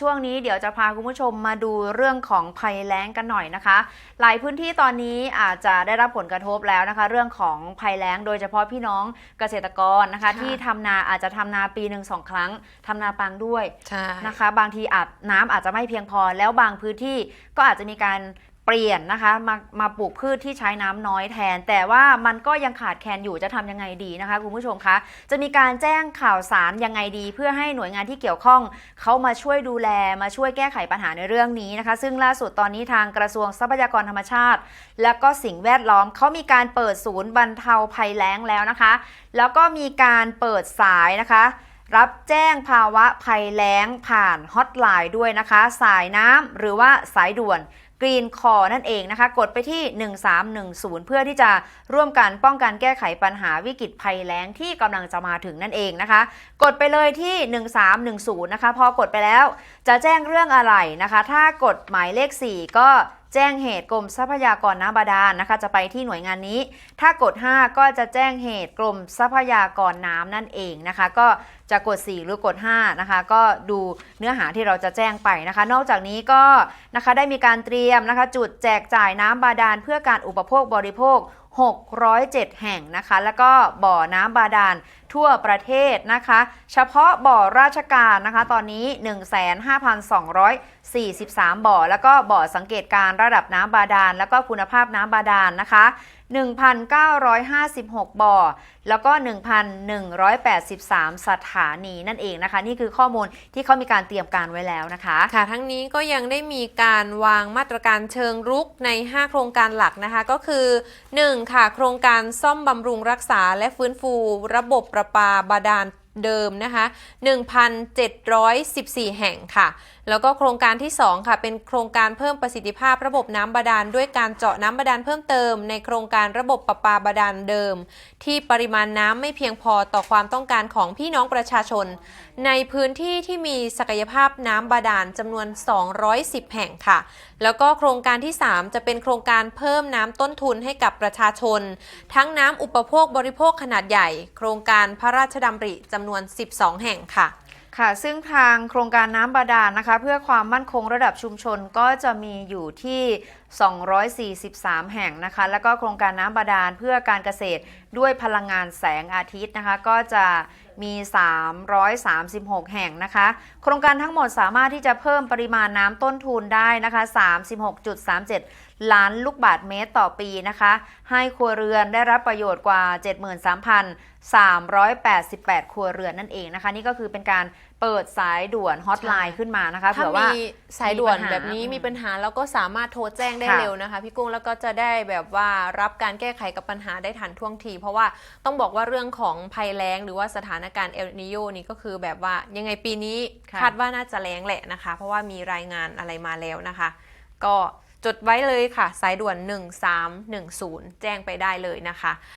ช่วงนี้เดี๋ยวจะพาคุณผู้ชมมาดูเรื่องของภัยแล้งกันหน่อยนะคะ หลายพื้นที่ตอนนี้อาจจะได้รับผลกระทบแล้วนะคะ เรื่องของภัยแล้งโดยเฉพาะพี่น้องเกษตรกรนะคะค่ะที่ทำนาอาจจะทำนาปีหนึ่งสองครั้งทำนาปังด้วยใช่นะคะ บางทีอาจน้ำอาจจะไม่เพียงพอ แล้วบางพื้นที่ก็อาจจะมีการ เปลี่ยนนะคะมามาปลูกพืชที่ใช้น้ำน้อยแทน แต่ว่ามันก็ยังขาดแคลนอยู่จะทำยังไงดีนะคะคุณผู้ชมคะจะมีการแจ้งข่าวสารยังไงดี เพื่อให้หน่วยงานที่เกี่ยวข้องเขามาช่วยดูแลมาช่วยแก้ไขปัญหาในเรื่องนี้นะคะ ซึ่งล่าสุดตอนนี้ทางกระทรวงทรัพยากรธรรมชาติ และก็สิ่งแวดล้อมเขามีการเปิดศูนย์บรรเทาภัยแล้งแล้วนะคะ แล้วก็มีการเปิดสายนะคะรับแจ้งภาวะภัยแล้งผ่านฮอตไลน์ด้วยนะคะ สายน้ำหรือว่าสายด่วน กรีนคอนั่นเองนะคะ กดไปที่ 1310 เพื่อที่จะร่วมกันป้องกันแก้ไขปัญหาวิกฤตภัยแล้งที่กำลังจะมาถึงนั่นเองนะคะ กดไปเลยที่ 1310 นะคะ พอกดไปแล้วจะแจ้งเรื่องอะไรนะคะ ถ้ากดหมายเลข 4 ก็ แจ้งเหตุกรมทรัพยากรน้ำบาดาลนะคะ จะไปที่หน่วยงานนี้ ถ้ากด 5 ก็จะแจ้งเหตุกรมทรัพยากรน้ำนั่นเองนะคะ ก็จะกด 4 หรือกด 5 นะคะ ก็ดูเนื้อหาที่เราจะแจ้งไปนะคะ นอกจากนี้ก็นะคะได้มีการเตรียมนะคะ จุดแจกจ่ายน้ำบาดาลเพื่อการอุปโภคบริโภค 607 แห่งนะคะ แล้วก็บ่อน้ำบาดาลทั่วประเทศนะคะ เฉพาะบ่อราชการนะคะ ตอนนี้ 15,243 บ่อ แล้วก็บ่อสังเกตการระดับน้ำบาดาล แล้วก็คุณภาพน้ำบาดาลนะคะ 1,956 บ่อ แล้วก็ 1,183 สถานีนั่นเองนะคะ นี่คือข้อมูลที่เขามีการเตรียมการไว้แล้วนะคะ ค่ะ ทั้งนี้ก็ยังได้มีการวางมาตรการเชิงรุกใน 5 โครงการหลักนะคะ ก็คือ 1. ค่ะ โครงการซ่อมบำรุงรักษาและฟื้นฟู ระบบประปาบาดาลเดิมนะคะ 1,714 แห่งค่ะ แล้วก็โครงการที่ 2 ค่ะ เป็นโครงการเพิ่มประสิทธิภาพระบบน้ำบาดาลด้วยการเจาะน้ำบาดาลเพิ่มเติม ในโครงการระบบประปาบาดาลเดิม ที่ปริมาณน้ำไม่เพียงพอต่อความต้องการของพี่น้องประชาชน ในพื้นที่ที่มีศักยภาพน้ำบาดาลจำนวน 210 แห่งค่ะ แล้วก็โครงการที่ 3 จะเป็นโครงการเพิ่มน้ำต้นทุนให้กับประชาชน ทั้งน้ำอุปโภคบริโภคขนาดใหญ่ โครงการพระราชดำริจำนวน 12 แห่งค่ะ ค่ะ ซึ่งทางโครงการน้ำบาดาลนะคะ เพื่อความมั่นคงระดับชุมชนก็จะมีอยู่ที่ 243 แห่งนะคะ แล้วก็โครงการน้ำบาดาลเพื่อการเกษตร ด้วยพลังงานแสงอาทิตย์นะคะ ก็จะมี 336 แห่งนะคะ โครงการทั้งหมดสามารถที่จะเพิ่มปริมาณน้ำต้นทุนได้นะคะ 36.37 ล้านลูกบาทเมตรต่อปีนะคะ ให้ครัวเรือนได้รับประโยชน์กว่า 73,388 ครัวเรือนนั่นเองนะคะ นี่ก็คือเป็นการเปิดสายด่วนฮอตไลน์ขึ้นมานะคะถ้าเผื่อว่ามีสายด่วนมีปัญหาแบบนี้อืมมีปัญหาแล้วก็สามารถโทรแจ้งได้ค่ะเร็วนะคะ พี่กุ้งแล้วก็จะได้แบบว่ารับการแก้ไขกับปัญหาได้ทันท่วงทีเพราะว่าต้องบอกว่าเรื่องของภัยแล้ง หรือว่าสถานการณ์เอลนิโยนี่ก็คือแบบว่ายังไงปีนี้ค่ะคาดว่าน่าจะแล้งแหละนะคะ เพราะว่ามีรายงานอะไรมาแล้วนะคะ ก็จดไว้เลยค่ะ สายด่วน 1310 แจ้งไปได้เลยนะคะ